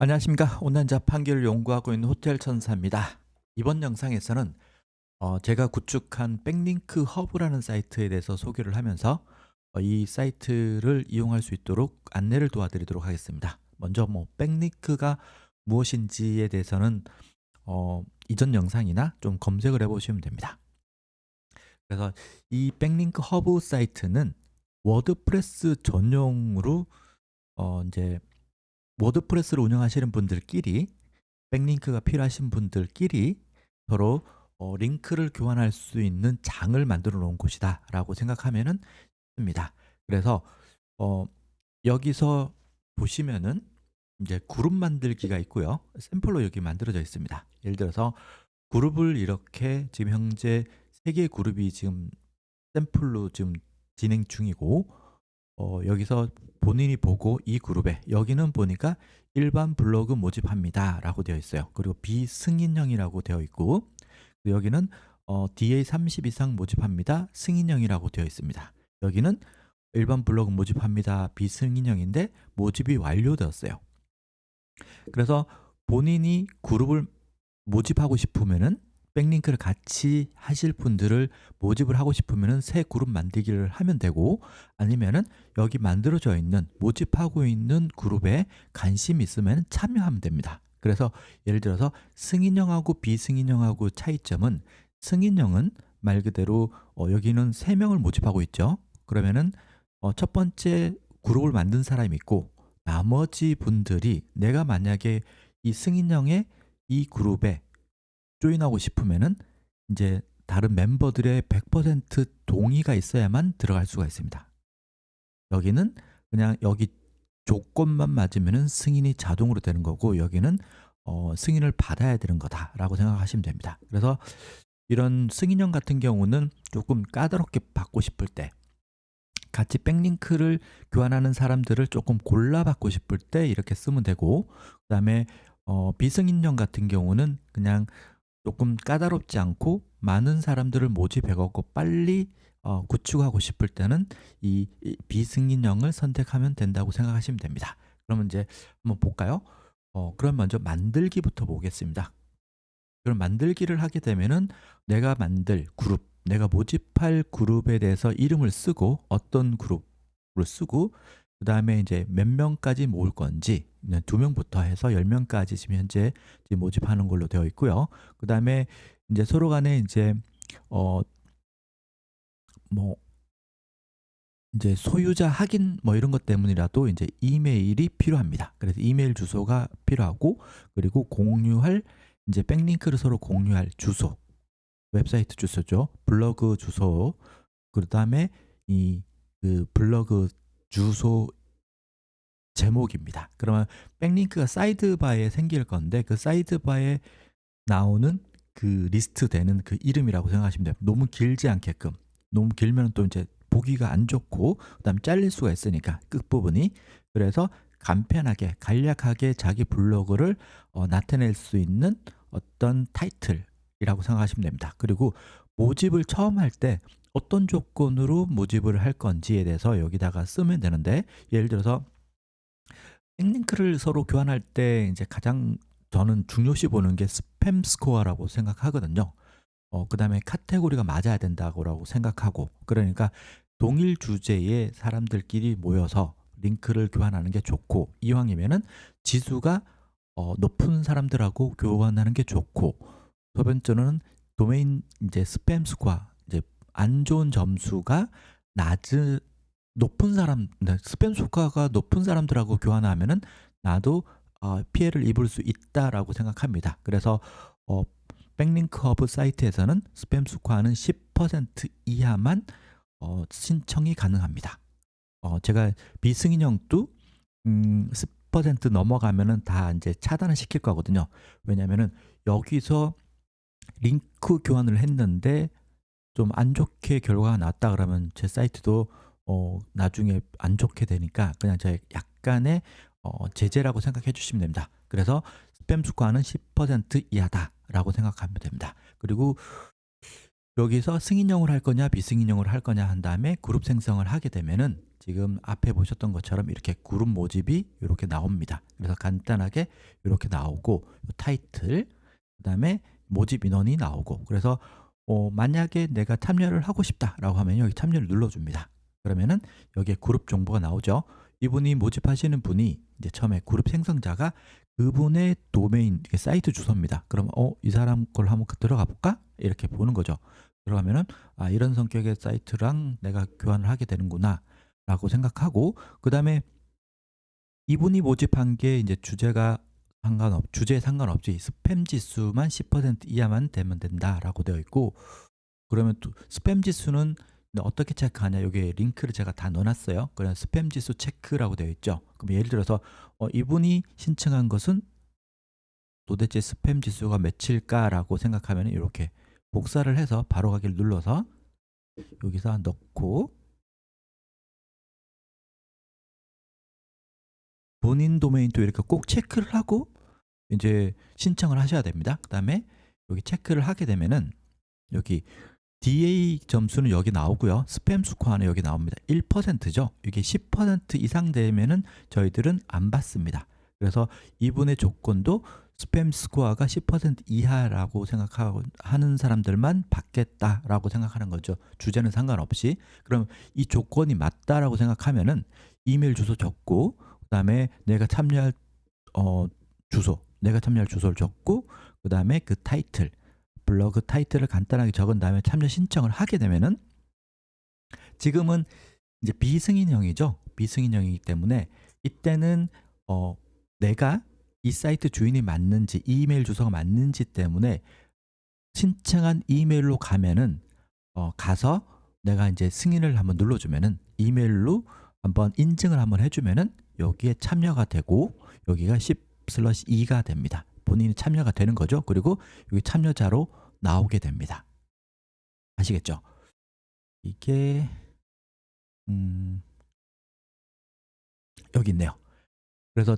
안녕하십니까. 온난자 판결을 연구하고 있는 호텔 천사입니다. 이번 영상에서는 어, 제가 구축한 백링크 허브라는 사이트에 대해서 소개를 하면서 어, 이 사이트를 이용할 수 있도록 안내를 도와드리도록 하겠습니다. 먼저 뭐 백링크가 무엇인지에 대해서는 어, 이전 영상이나 좀 검색을 해보시면 됩니다. 그래서 이 백링크 허브 사이트는 워드프레스 전용으로 어, 이제 워드프레스를 운영하시는 분들끼리 백링크가 필요하신 분들끼리 서로 어, 링크를 교환할 수 있는 장을 만들어 놓은 곳이다 라고 생각하면은 됩니다. 그래서 어, 여기서 보시면은 이제 그룹 만들기가 있고요. 샘플로 여기 만들어져 있습니다. 예를 들어서 그룹을 이렇게 지금 현재 세 개의 그룹이 지금 샘플로 지금 진행 중이고 어, 여기서 본인이 보고 이 그룹에 여기는 보니까 일반 블로그 모집합니다 라고 되어 있어요. 그리고 비승인형이라고 되어 있고 여기는 어, DA 30 이상 모집합니다. 승인형이라고 되어 있습니다. 여기는 일반 블로그 모집합니다. 비승인형인데 모집이 완료되었어요. 그래서 본인이 그룹을 모집하고 싶으면은 백링크를 같이 하실 분들을 모집을 하고 싶으면 새 그룹 만들기를 하면 되고 아니면은 여기 만들어져 있는 모집하고 있는 그룹에 관심 있으면 참여하면 됩니다. 그래서 예를 들어서 승인형하고 비승인형하고 차이점은 승인형은 말 그대로 어, 여기는 세 명을 모집하고 있죠. 그러면은 어, 첫 번째 그룹을 만든 사람이 있고 나머지 분들이 내가 만약에 이 승인형의 이 그룹에 조인하고 싶으면은 이제 다른 멤버들의 100% 동의가 있어야만 들어갈 수가 있습니다. 여기는 그냥 여기 조건만 맞으면은 승인이 자동으로 되는 거고 여기는 어, 승인을 받아야 되는 거다라고 생각하시면 됩니다. 그래서 이런 승인형 같은 경우는 조금 까다롭게 받고 싶을 때 같이 백링크를 교환하는 사람들을 조금 골라 받고 싶을 때 이렇게 쓰면 되고 그다음에 어, 비승인형 같은 경우는 그냥 조금 까다롭지 않고 많은 사람들을 모집해갖고 빨리 어, 구축하고 싶을 때는 이, 이 비승인형을 선택하면 된다고 생각하시면 됩니다. 그러면 이제 한번 볼까요? 어, 그럼 먼저 만들기부터 보겠습니다. 그럼 만들기를 하게 되면은 내가 만들 그룹, 내가 모집할 그룹에 대해서 이름을 쓰고 어떤 그룹을 쓰고 그 다음에 이제 몇 명까지 모을 건지 두 명부터 해서 열 명까지 지금 현재 지금 모집하는 걸로 되어 있고요. 그 다음에 이제 서로 간에 이제 어 뭐 이제 소유자 확인 뭐 이런 것 때문이라도 이제 이메일이 필요합니다. 그래서 이메일 주소가 필요하고 그리고 공유할 이제 백링크를 서로 공유할 주소 웹사이트 주소죠. 블로그 주소 그 다음에 이 그 블로그 주소 제목입니다. 그러면 백링크가 사이드바에 생길 건데 그 사이드바에 나오는 그 리스트 되는 그 이름이라고 생각하시면 돼요. 너무 길지 않게끔. 너무 길면 또 이제 보기가 안 좋고 그다음 잘릴 수가 있으니까 끝부분이 그래서 간편하게 간략하게 자기 블로그를 어, 나타낼 수 있는 어떤 타이틀이라고 생각하시면 됩니다. 그리고 모집을 처음 할 때 어떤 조건으로 모집을 할 건지에 대해서 여기다가 쓰면 되는데 예를 들어서 백링크를 서로 교환할 때 이제 가장 저는 중요시 보는 게 스팸 스코어라고 생각하거든요. 어, 그 다음에 카테고리가 맞아야 된다고 생각하고 그러니까 동일 주제의 사람들끼리 모여서 링크를 교환하는 게 좋고 이왕이면은 지수가 어, 높은 사람들하고 교환하는 게 좋고 두 번째는 도메인 이제 스팸 스코어 안 좋은 점수가 낮은 높은 사람, 네, 스팸 소가가 높은 사람들하고 교환하면은 나도 어, 피해를 입을 수 있다라고 생각합니다. 그래서 어, 백링크 허브 사이트에서는 스팸 스코어는 10% 이하만 어, 신청이 가능합니다. 어, 제가 비승인형도 음, 10% 넘어가면은 다 이제 차단을 시킬 거거든요. 왜냐면은 여기서 링크 교환을 했는데 좀 안 좋게 결과가 났다 그러면 제 사이트도 어, 나중에 안 좋게 되니까 그냥 제 약간의 어, 제재라고 생각해 주시면 됩니다. 그래서 스팸 수가는 10% 이하다라고 생각하면 됩니다. 그리고 여기서 승인형을 할 거냐 비승인형을 할 거냐 한 다음에 그룹 생성을 하게 되면은 지금 앞에 보셨던 것처럼 이렇게 그룹 모집이 이렇게 나옵니다. 그래서 간단하게 이렇게 나오고 타이틀 그다음에 모집 인원이 나오고 그래서 어, 만약에 내가 참여를 하고 싶다라고 하면 여기 참여를 눌러줍니다. 그러면은 여기에 그룹 정보가 나오죠. 이분이 모집하시는 분이 이제 처음에 그룹 생성자가 그분의 도메인 사이트 주소입니다. 그럼 어 이 사람 걸 한번 들어가 볼까? 이렇게 보는 거죠. 들어가면은 아 이런 성격의 사이트랑 내가 교환을 하게 되는구나라고 생각하고 그 다음에 이분이 모집한 게 이제 주제가 상관없 주제에 상관없이 스팸 지수만 10% 이하만 되면 된다라고 되어 있고 그러면 또 스팸 지수는 어떻게 체크하냐? 여기 링크를 제가 다 넣어놨어요. 그냥 스팸 지수 체크라고 되어 있죠. 그럼 예를 들어서 어, 이분이 신청한 것은 도대체 스팸 지수가 몇일까 라고 생각하면 이렇게 복사를 해서 바로 가기를 눌러서 여기서 넣고 본인 도메인도 이렇게 꼭 체크를 하고 이제 신청을 하셔야 됩니다. 그 다음에 여기 체크를 하게 되면은 여기 DA 점수는 여기 나오고요. 스팸 스코어는 여기 나옵니다. 1%죠. 이게 10% 이상 되면은 저희들은 안 받습니다. 그래서 이분의 조건도 스팸 스코어가 10% 이하라고 생각하고 하는 사람들만 받겠다라고 생각하는 거죠. 주제는 상관없이. 그럼 이 조건이 맞다라고 생각하면은 이메일 주소 적고 그다음에 내가 참여할 어 주소, 내가 참여할 주소를 적고 그다음에 그 타이틀 블로그 타이틀을 간단하게 적은 다음에 참여 신청을 하게 되면은 지금은 이제 비승인형이죠. 비승인형이기 때문에 이때는 어 내가 이 사이트 주인이 맞는지 이메일 주소가 맞는지 때문에 신청한 이메일로 가면은 어 가서 내가 이제 승인을 한번 눌러주면은 이메일로 한번 인증을 한번 해주면은 여기에 참여가 되고 여기가 10 슬러시 2가 됩니다. 본인이 참여가 되는 거죠. 그리고 여기 참여자로 나오게 됩니다. 아시겠죠? 이게 음 여기 있네요. 그래서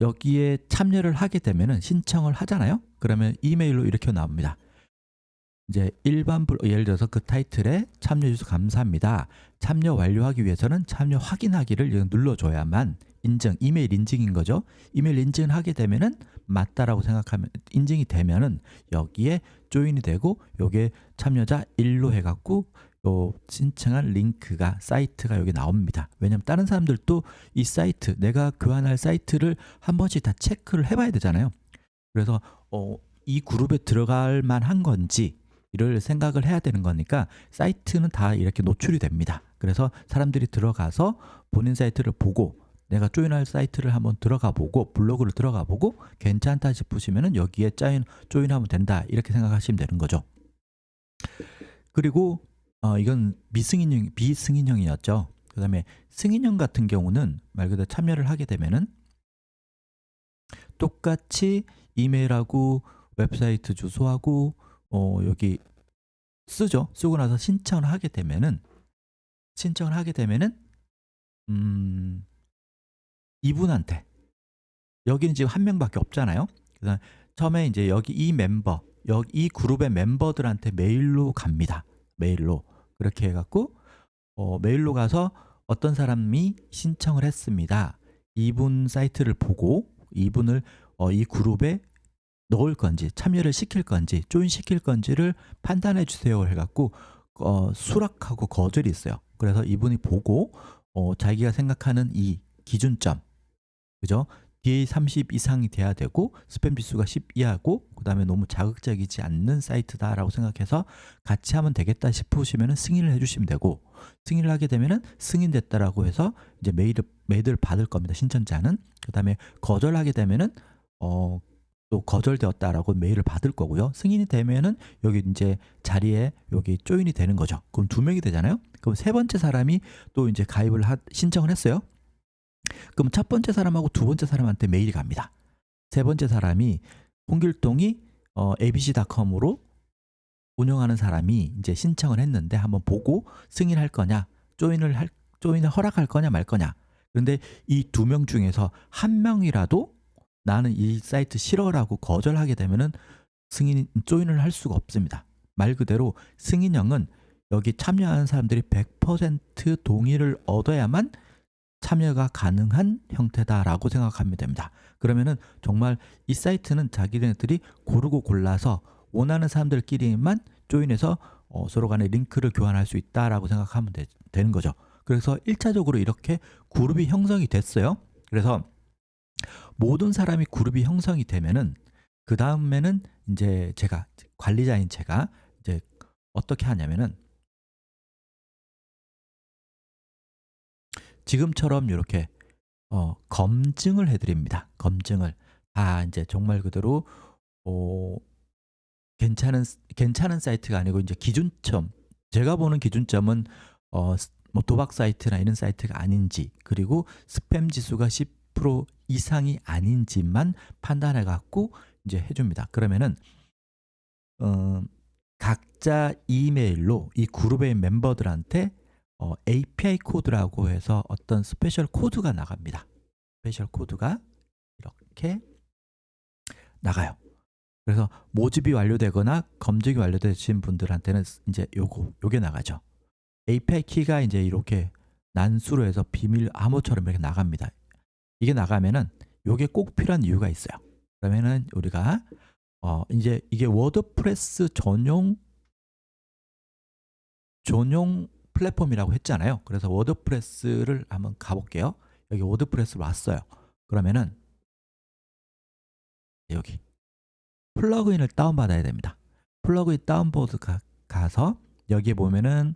여기에 참여를 하게 되면은 신청을 하잖아요. 그러면 이메일로 이렇게 나옵니다. 이제 일반 블 예를 들어서 그 타이틀에 참여해 주셔서 감사합니다. 참여 완료하기 위해서는 참여 확인하기를 눌러줘야만 인증, 이메일 인증인 거죠. 이메일 인증을 하게 되면은 맞다라고 생각하면 인증이 되면은 여기에 조인이 되고 여기에 참여자 1로 해갖고 요 신청한 링크가 사이트가 여기 나옵니다. 왜냐면 다른 사람들도 이 사이트 내가 교환할 사이트를 한 번씩 다 체크를 해봐야 되잖아요. 그래서 어, 이 그룹에 들어갈 만한 건지 이를 생각을 해야 되는 거니까 사이트는 다 이렇게 노출이 됩니다. 그래서 사람들이 들어가서 본인 사이트를 보고 내가 조인할 사이트를 한번 들어가 보고 블로그를 들어가 보고 괜찮다 싶으시면은 여기에 짜인 조인하면 된다 이렇게 생각하시면 되는 거죠. 그리고 어, 이건 미승인형 비승인형이었죠. 그다음에 승인형 같은 경우는 말 그대로 참여를 하게 되면은 똑같이 이메일하고 웹사이트 주소하고 어, 여기 쓰죠. 쓰고 나서 신청을 하게 되면은 신청을 하게 되면은 음, 이분한테 여기는 지금 한 명밖에 없잖아요. 그래서 처음에 이제 여기 이 멤버, 여기 이 그룹의 멤버들한테 메일로 갑니다. 메일로 그렇게 해갖고 어, 메일로 가서 어떤 사람이 신청을 했습니다. 이분 사이트를 보고 이분을 어, 이 그룹에 넣을 건지 참여를 시킬 건지 조인 시킬 건지를 판단해 주세요 해갖고 어, 수락하고 거절이 있어요. 그래서 이분이 보고 어, 자기가 생각하는 이 기준점 그죠? DA 30 이상이 돼야 되고 스팸 지수가 10 이하고 그 다음에 너무 자극적이지 않는 사이트다라고 생각해서 같이 하면 되겠다 싶으시면 승인을 해주시면 되고 승인을 하게 되면은 승인됐다라고 해서 이제 메일을 메일을 받을 겁니다 신청자는 그 다음에 거절하게 되면은 어, 또 거절되었다라고 메일을 받을 거고요 승인이 되면은 여기 이제 자리에 여기 조인이 되는 거죠 그럼 두 명이 되잖아요 그럼 세 번째 사람이 또 이제 가입을 하, 신청을 했어요 그럼 첫 번째 사람하고 두 번째 사람한테 메일이 갑니다. 세 번째 사람이 홍길동이 어, abc.com으로 운영하는 사람이 이제 신청을 했는데 한번 보고 승인할 거냐, 조인을 할 조인을 허락할 거냐 말 거냐. 그런데 이 두 명 중에서 한 명이라도 나는 이 사이트 싫어라고 거절하게 되면은 승인 조인을 할 수가 없습니다. 말 그대로 승인형은 여기 참여하는 사람들이 100% 동의를 얻어야만 참여가 가능한 형태다라고 생각하면 됩니다. 그러면은 정말 이 사이트는 자기네들이 고르고 골라서 원하는 사람들끼리만 조인해서 어, 서로 간에 링크를 교환할 수 있다라고 생각하면 되, 되는 거죠. 그래서 1차적으로 이렇게 그룹이 형성이 됐어요. 그래서 모든 사람이 그룹이 형성이 되면은 그 다음에는 이제 제가 관리자인 제가 이제 어떻게 하냐면은 지금처럼 이렇게 어, 검증을 해드립니다. 검증을 다 이제 정말 그대로 어, 괜찮은 괜찮은 사이트가 아니고 이제 기준점 제가 보는 기준점은 어, 뭐 도박 사이트나 이런 사이트가 아닌지 그리고 스팸 지수가 10% 이상이 아닌지만 판단해 갖고 이제 해줍니다. 그러면은 어, 각자 이메일로 이 그룹의 멤버들한테 어, API 코드라고 해서 어떤 스페셜 코드가 나갑니다. 스페셜 코드가 이렇게 나가요. 그래서 모집이 완료되거나 검증이 완료되신 분들한테는 이제 요거 요게 나가죠. API 키가 이제 이렇게 난수로 해서 비밀 암호처럼 이렇게 나갑니다. 이게 나가면은 요게 꼭 필요한 이유가 있어요. 그러면은 우리가 어 이제 이게 워드프레스 전용 전용 플랫폼이라고 했잖아요. 그래서 워드프레스를 한번 가볼게요. 여기 워드프레스로 왔어요. 그러면은 여기 플러그인을 다운받아야 됩니다. 플러그인 다운보드 가, 가서 여기 보면은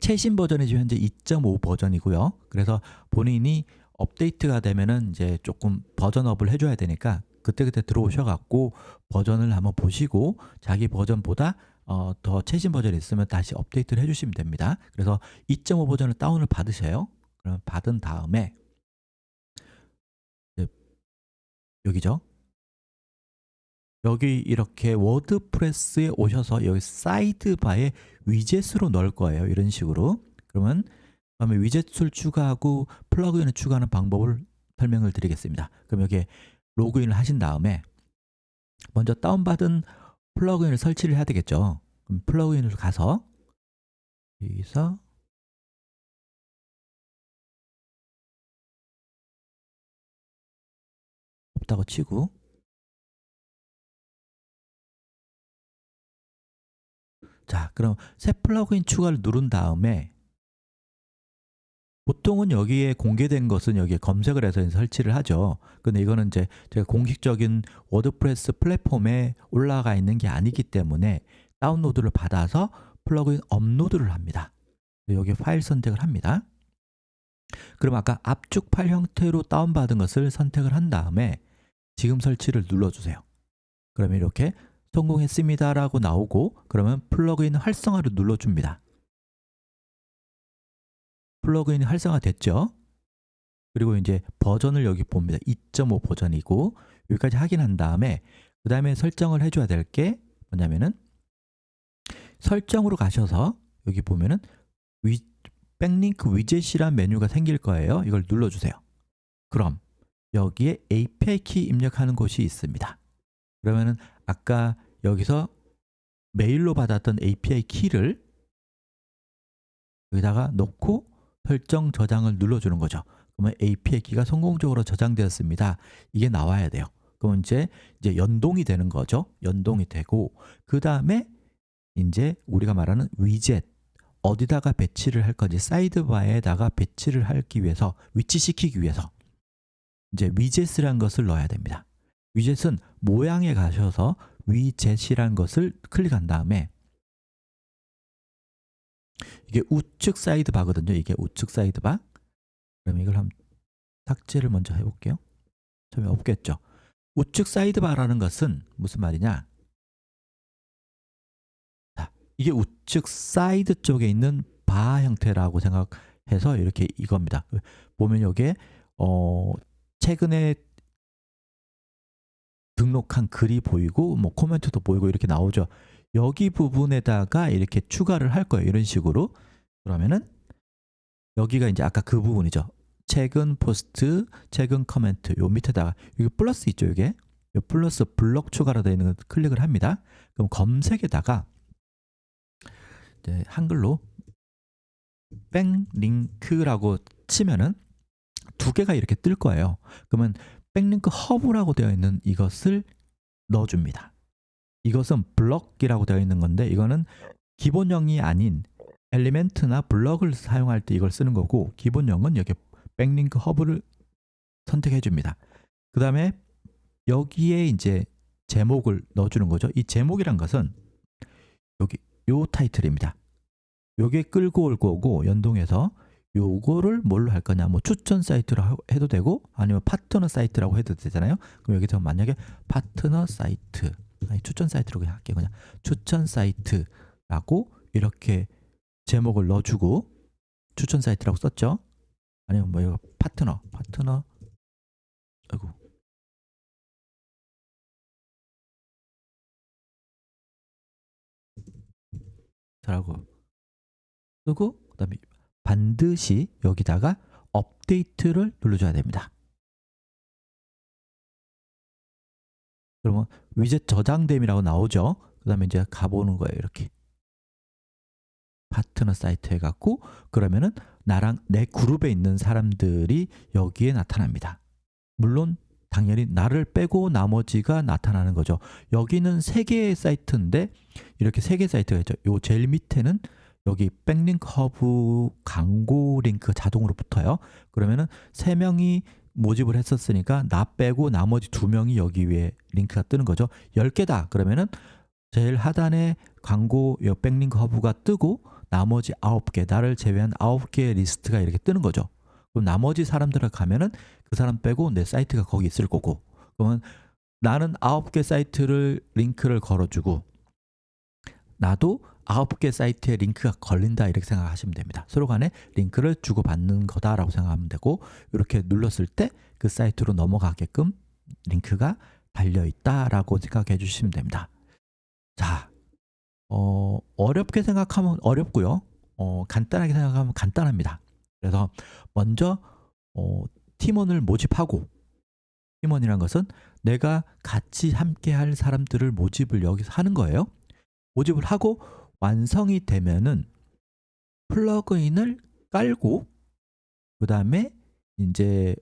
최신 버전이 지금 현재 2.5 버전이고요. 그래서 본인이 업데이트가 되면은 이제 조금 버전업을 해줘야 되니까 그때그때 들어오셔갖고 버전을 한번 보시고 자기 버전보다 어, 더 최신 버전이 있으면 다시 업데이트를 해주시면 됩니다. 그래서 2.5 버전을 다운을 받으셔요. 그럼 받은 다음에 여기죠. 여기 이렇게 워드프레스에 오셔서 여기 사이드바에 위젯으로 넣을 거예요. 이런 식으로. 그러면 그다음에 위젯을 추가하고 플러그인을 추가하는 방법을 설명을 드리겠습니다. 그럼 여기에 로그인을 하신 다음에 먼저 다운받은 플러그인을 설치를 해야 되겠죠. 그럼 플러그인을 가서 여기서 없다고 치고 자, 그럼 새 플러그인 추가를 누른 다음에 보통은 여기에 공개된 것은 여기에 검색을 해서 설치를 하죠. 근데 이거는 이제 제가 공식적인 워드프레스 플랫폼에 올라가 있는 게 아니기 때문에 다운로드를 받아서 플러그인 업로드를 합니다. 여기 파일 선택을 합니다. 그럼 아까 압축 파일 형태로 다운받은 것을 선택을 한 다음에 지금 설치를 눌러주세요. 그러면 이렇게 성공했습니다 라고 나오고 그러면 플러그인 활성화를 눌러줍니다. 플러그인이 활성화 됐죠? 그리고 이제 버전을 여기 봅니다. 2.5 버전이고 여기까지 확인한 다음에 그 다음에 설정을 해줘야 될 게 뭐냐면은 설정으로 가셔서 여기 보면은 위, 백링크 위젯이란 메뉴가 생길 거예요. 이걸 눌러주세요. 그럼 여기에 API 키 입력하는 곳이 있습니다. 그러면은 아까 여기서 메일로 받았던 API 키를 여기다가 넣고 설정 저장을 눌러주는 거죠. 그러면 API 키가 성공적으로 저장되었습니다. 이게 나와야 돼요. 그럼 이제 이제 연동이 되는 거죠. 연동이 되고 그 다음에 이제 우리가 말하는 위젯 어디다가 배치를 할 건지 사이드바에다가 배치를 하기 위해서 위치시키기 위해서 이제 위젯이란 것을 넣어야 됩니다. 위젯은 모양에 가셔서 위젯이란 것을 클릭한 다음에 이게 우측 사이드 바거든요. 이게 우측 사이드 바. 그럼 이걸 한번 삭제를 먼저 해볼게요. 처음에 없겠죠. 우측 사이드 바라는 것은 무슨 말이냐? 자, 이게 우측 사이드 쪽에 있는 바 형태라고 생각해서 이렇게 이겁니다. 보면 여기에 어, 최근에 등록한 글이 보이고 뭐 코멘트도 보이고 이렇게 나오죠. 여기 부분에다가 이렇게 추가를 할 거예요. 이런 식으로. 그러면은 여기가 이제 아까 그 부분이죠. 최근 포스트, 최근 커멘트 요 밑에다가 여기 플러스 있죠, 이게. 요 플러스 블럭 추가로 되어 있는 걸 클릭을 합니다. 그럼 검색에다가 이제 한글로 백링크라고 치면은 두 개가 이렇게 뜰 거예요. 그러면 백링크 허브라고 되어 있는 이것을 넣어줍니다. 이것은 블럭이라고 되어 있는 건데 이거는 기본형이 아닌 엘리멘트나 블럭을 사용할 때 이걸 쓰는 거고 기본형은 여기 백링크 허브를 선택해 줍니다. 그 다음에 여기에 이제 제목을 넣어주는 거죠. 이 제목이란 것은 여기 요 타이틀입니다. 요게 끌고 올 거고 연동해서 요거를 뭘로 할 거냐? 뭐 추천 사이트로 하- 해도 되고 아니면 파트너 사이트라고 해도 되잖아요. 그럼 여기서 만약에 파트너 사이트 아니 추천 사이트로 그냥 할게요. 그냥 추천 사이트라고 이렇게 제목을 넣어주고 추천 사이트라고 썼죠? 아니면 뭐 이거 파트너 파트너 아이고. 잘하고. 쓰고 그 다음에 반드시 여기다가 업데이트를 눌러줘야 됩니다. 그러면 위젯 저장됨이라고 나오죠. 그 다음에 이제 가보는 거예요. 이렇게. 파트너 사이트 해갖고 그러면은 나랑 내 그룹에 있는 사람들이 여기에 나타납니다. 물론 당연히 나를 빼고 나머지가 나타나는 거죠. 여기는 세 개의 사이트인데 이렇게 세 개의 사이트가 있죠. 요 제일 밑에는 여기 백링크 허브 광고 링크 자동으로 붙어요. 그러면은 세 명이 모집을 했었으니까 나 빼고 나머지 두 명이 여기 위에 링크가 뜨는 거죠. 10개다. 그러면은 제일 하단에 광고 요 백링크 허브가 뜨고 나머지 9개, 나를 제외한 9개의 리스트가 이렇게 뜨는 거죠. 그럼 나머지 사람들을 가면은 그 사람 빼고 내 사이트가 거기 있을 거고. 그러면 나는 9개 사이트를 링크를 걸어주고 나도 아홉 개 사이트에 링크가 걸린다 이렇게 생각하시면 됩니다. 서로 간에 링크를 주고받는 거다라고 생각하면 되고 이렇게 눌렀을 때 그 사이트로 넘어가게끔 링크가 달려 있다라고 생각해 주시면 됩니다. 자, 어, 어렵게 생각하면 어렵고요. 어, 간단하게 생각하면 간단합니다. 그래서 먼저 어, 팀원을 모집하고 팀원이란 것은 내가 같이 함께 할 사람들을 모집을 여기서 하는 거예요. 모집을 하고 완성이 되면은 플러그인을 깔고 그 다음에 이제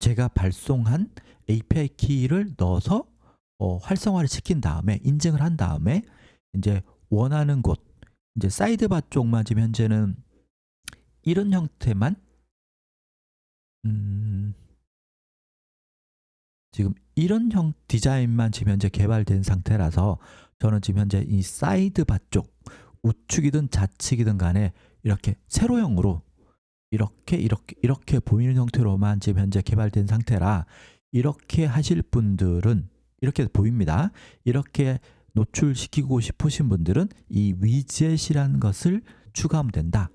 제가 발송한 API 키를 넣어서 어, 활성화를 시킨 다음에 인증을 한 다음에 이제 원하는 곳 이제 사이드바 쪽만 지금 현재는 이런 형태만 음, 지금 이런 형 디자인만 지금 현재 개발된 상태라서 저는 지금 현재 이 사이드 바 쪽 우측이든 좌측이든 간에 이렇게 세로형으로 이렇게 이렇게 이렇게 보이는 형태로만 지금 현재 개발된 상태라 이렇게 하실 분들은 이렇게 보입니다. 이렇게 노출시키고 싶으신 분들은 이 위젯이라는 것을 추가하면 된다.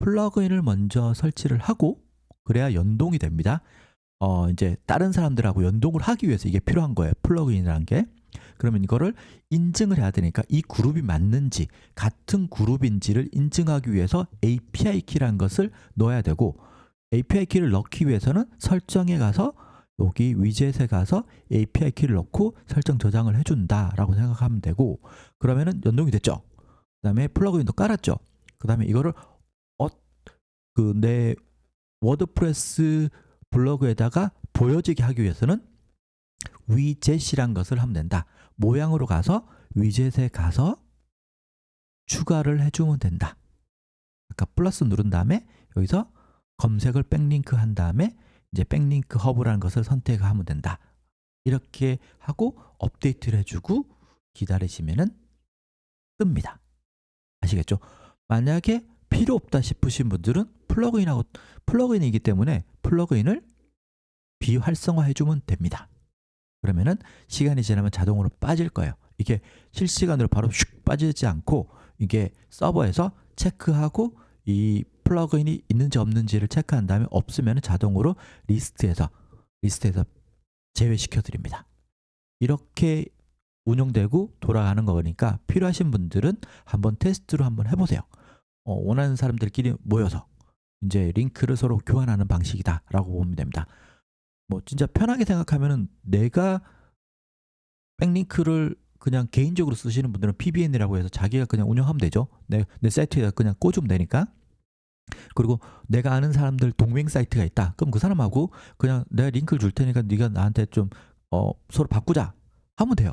플러그인을 먼저 설치를 하고 그래야 연동이 됩니다. 어, 이제 다른 사람들하고 연동을 하기 위해서 이게 필요한 거예요. 플러그인이라는 게. 그러면 이거를 인증을 해야 되니까 이 그룹이 맞는지 같은 그룹인지를 인증하기 위해서 API 키라는 것을 넣어야 되고 API 키를 넣기 위해서는 설정에 가서 여기 위젯에 가서 API 키를 넣고 설정 저장을 해준다라고 생각하면 되고 그러면은 연동이 됐죠. 그 다음에 플러그인도 깔았죠. 그 다음에 이거를 어 그 내 워드프레스 블로그에다가 보여지게 하기 위해서는 위젯이란 것을 하면 된다. 모양으로 가서 위젯에 가서 추가를 해주면 된다. 아까 플러스 누른 다음에 여기서 검색을 백링크 한 다음에 이제 백링크 허브라는 것을 선택하면 된다. 이렇게 하고 업데이트를 해주고 기다리시면은 뜹니다. 아시겠죠? 만약에 필요 없다 싶으신 분들은 플러그인하고 플러그인이기 때문에 플러그인을 비활성화 해주면 됩니다. 그러면은 시간이 지나면 자동으로 빠질 거예요. 이게 실시간으로 바로 슉 빠지지 않고 이게 서버에서 체크하고 이 플러그인이 있는지 없는지를 체크한 다음에 없으면 자동으로 리스트에서 리스트에서 제외시켜 드립니다. 이렇게 운영되고 돌아가는 거니까 필요하신 분들은 한번 테스트로 한번 해보세요. 어, 원하는 사람들끼리 모여서 이제 링크를 서로 교환하는 방식이다라고 보면 됩니다. 뭐 진짜 편하게 생각하면은 내가 백링크를 그냥 개인적으로 쓰시는 분들은 PBN이라고 해서 자기가 그냥 운영하면 되죠. 내, 내 사이트에다 그냥 꽂으면 되니까. 그리고 내가 아는 사람들 동맹 사이트가 있다. 그럼 그 사람하고 그냥 내가 링크를 줄 테니까 네가 나한테 좀 어, 서로 바꾸자 하면 돼요.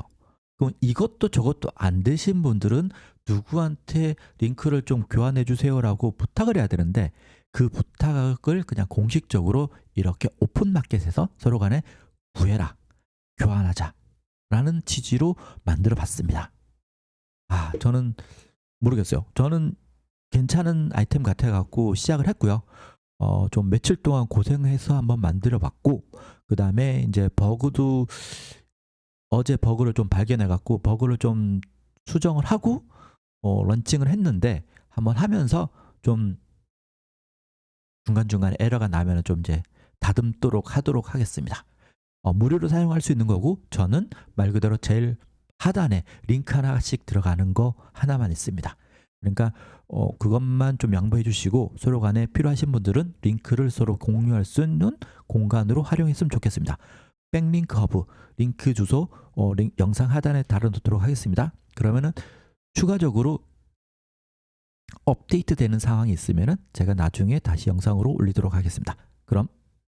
그럼 이것도 저것도 안 되신 분들은 누구한테 링크를 좀 교환해 주세요라고 부탁을 해야 되는데 그 부탁을 그냥 공식적으로 이렇게 오픈 마켓에서 서로 간에 구해라 교환하자 라는 취지로 만들어 봤습니다. 아, 저는 모르겠어요. 저는 괜찮은 아이템 같아 갖고 시작을 했고요. 어, 좀 며칠 동안 고생해서 한번 만들어 봤고 그다음에 이제 버그도 어제 버그를 좀 발견해 갖고 버그를 좀 수정을 하고 어, 런칭을 했는데 한번 하면서 좀 중간중간에 에러가 나면은 좀 이제 다듬도록 하도록 하겠습니다. 어, 무료로 사용할 수 있는 거고 저는 말 그대로 제일 하단에 링크 하나씩 들어가는 거 하나만 있습니다. 그러니까 어, 그것만 좀 양보해 주시고 서로 간에 필요하신 분들은 링크를 서로 공유할 수 있는 공간으로 활용했으면 좋겠습니다. 백링크 허브 링크 주소 어, 링- 영상 하단에 달아놓도록 하겠습니다. 그러면은 추가적으로 업데이트 되는 상황이 있으면은 제가 나중에 다시 영상으로 올리도록 하겠습니다. 그럼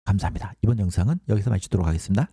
감사합니다. 이번 영상은 여기서 마치도록 하겠습니다.